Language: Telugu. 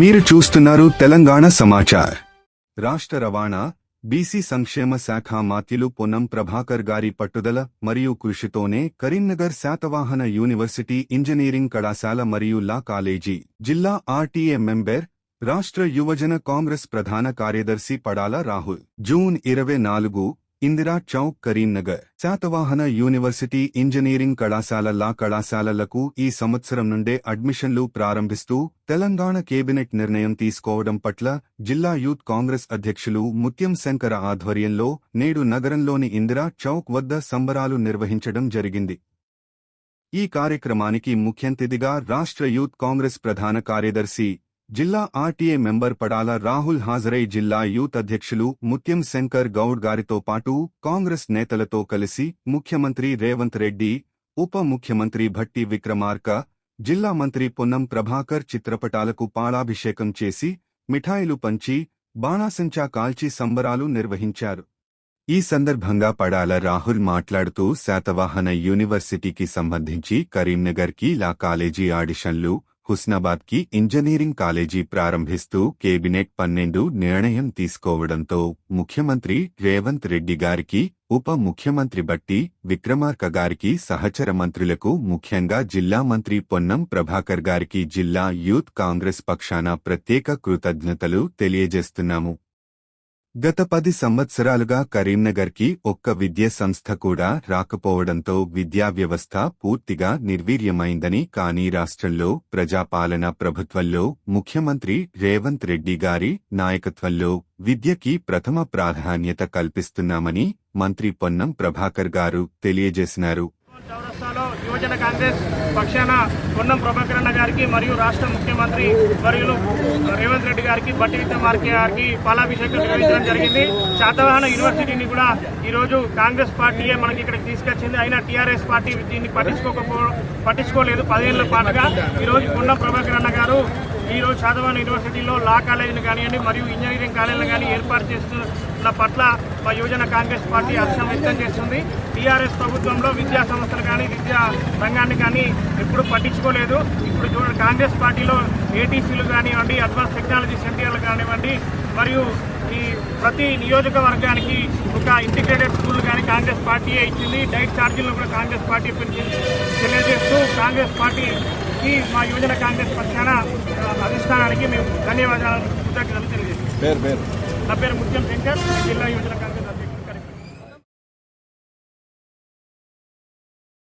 మీరు చూస్తున్నారు తెలంగాణ సమాచార్. రాష్ట్ర రవాణా బీసీ సంక్షేమ శాఖ మాత్యులు పొన్నం ప్రభాకర్ గారి పట్టుదల మరియు కృషితోనే కరీంనగర్ శాతవాహన యూనివర్సిటీ ఇంజనీరింగ్ కళాశాల మరియు లా కాలేజీ జిల్లా ఆర్టీఏ మెంబర్ రాష్ట్ర యువజన కాంగ్రెస్ ప్రధాన కార్యదర్శి పడాల రాహుల్. జూన్ ఇరవై నాలుగు ఇందిరా చౌక్ కరీంనగర్ శాతవాహన యూనివర్సిటీ ఇంజనీరింగ్ కళాశాల లా కళాశాలలకు ఈ సంవత్సరం నుండే అడ్మిషన్లు ప్రారంభిస్తూ తెలంగాణ కేబినెట్ నిర్ణయం తీసుకోవడం పట్ల జిల్లా యూత్ కాంగ్రెస్ అధ్యక్షులు ముత్యం శంకర ఆధ్వర్యంలో నేడు నగరంలోని ఇందిరా చౌక్ వద్ద సంబరాలు నిర్వహించడం జరిగింది. ఈ కార్యక్రమానికి ముఖ్యంతిథిగా రాష్ట్ర యూత్ కాంగ్రెస్ ప్రధాన కార్యదర్శి జిల్లా ఆర్టీఏ మెంబర్ పడాల రాహుల్ హాజరై జిల్లా యూత్ అధ్యక్షులు ముత్యం శంకర్ గౌడ్ గారితో పాటు కాంగ్రెస్ నేతలతో కలిసి ముఖ్యమంత్రి రేవంత్ రెడ్డి ఉప ముఖ్యమంత్రి భట్టి విక్రమార్క జిల్లా మంత్రి పొన్నం ప్రభాకర్ చిత్రపటాలకు పాలాభిషేకం చేసి మిఠాయిలు పంచి బాణాసంచా కాల్చి సంబరాలు నిర్వహించారు. ఈ సందర్భంగా పడాల రాహుల్ మాట్లాడుతూ శాతవాహన యూనివర్సిటీకి సంబంధించి కరీంనగర్కి లా కాలేజీ ఆడిషన్లు హుస్నాబాద్కి ఇంజనీరింగ్ కాలేజీ ప్రారంభిస్తూ కేబినెట్ పన్నెండు నిర్ణయం తీసుకోవడంతో ముఖ్యమంత్రి రేవంత్ రెడ్డి గారికి ఉప ముఖ్యమంత్రి బట్టి విక్రమార్క గారికి సహచర మంత్రులకు ముఖ్యంగా జిల్లా మంత్రి పొన్నం ప్రభాకర్ గారికి జిల్లా యూత్ కాంగ్రెస్ పక్షాన ప్రత్యేక కృతజ్ఞతలు తెలియజేస్తున్నాము. గత పది సంవత్సరాలుగా కరీంనగర్కి ఒక్క విద్యా సంస్థ కూడా రాకపోవడంతో విద్యా వ్యవస్థ పూర్తిగా నిర్వీర్యమైందని కానీ రాష్ట్రంలో ప్రజాపాలన ప్రభుత్వంలో ముఖ్యమంత్రి రేవంత్ రెడ్డి గారి నాయకత్వంలో విద్యకి ప్రథమ ప్రాధాన్యత కల్పిస్తున్నామని మంత్రి పొన్నం ప్రభాకర్ గారు తెలియజేసినారు. యువజన కాంగ్రెస్ పక్షాన పొన్నం ప్రభాకరణ గారికి మరియు రాష్ట్ర ముఖ్యమంత్రి వర్యులు రేవంత్ రెడ్డి గారికి బట్టి విక్రమార్కే గారికి పాలాభిషేకం నిర్వహించడం జరిగింది. శాతవాహన యూనివర్సిటీని కూడా ఈరోజు కాంగ్రెస్ పార్టీయే మనకి ఇక్కడికి తీసుకొచ్చింది. అయినా టీఆర్ఎస్ పార్టీ దీన్ని పట్టించుకోకపో పట్టించుకోలేదు. పదేళ్ళ పాటుగా ఈరోజు పొన్నం ప్రభాకరణ గారు ఈ రోజు యూనివర్సిటీలో లా కాలేజీని కానివ్వండి మరియు ఇంజనీరింగ్ కాలేజీలు కానీ ఏర్పాటు చేస్తున్న పట్ల మా యువజన కాంగ్రెస్ పార్టీ హర్షం వ్యక్తం చేస్తుంది. టీఆర్ఎస్ ప్రభుత్వంలో విద్యా సంస్థలు కానీ విద్యా రంగాన్ని కానీ ఎప్పుడు పట్టించుకోలేదు. ఇప్పుడు చూడండి కాంగ్రెస్ పార్టీలో ఏటీసీలు కానివ్వండి అడ్వాన్స్ టెక్నాలజీ సెంటర్లు కానివ్వండి మరియు ఈ ప్రతి నియోజకవర్గానికి ఒక ఇంటిగ్రేటెడ్ స్కూల్ కానీ కాంగ్రెస్ పార్టీయే ఇచ్చింది. డైట్ ఛార్జీలను కూడా కాంగ్రెస్ పార్టీ పెంచింది తెలియజేస్తూ కాంగ్రెస్ పార్టీకి మా యువజన కాంగ్రెస్ పక్షాన ధన్యవాదాలు. కృతజ్ఞతలు తెలియజేస్తాం పేరు పేరు. నా పేరు ముత్యం శంకర్ జిల్లా యువజన కాంగ్రెస్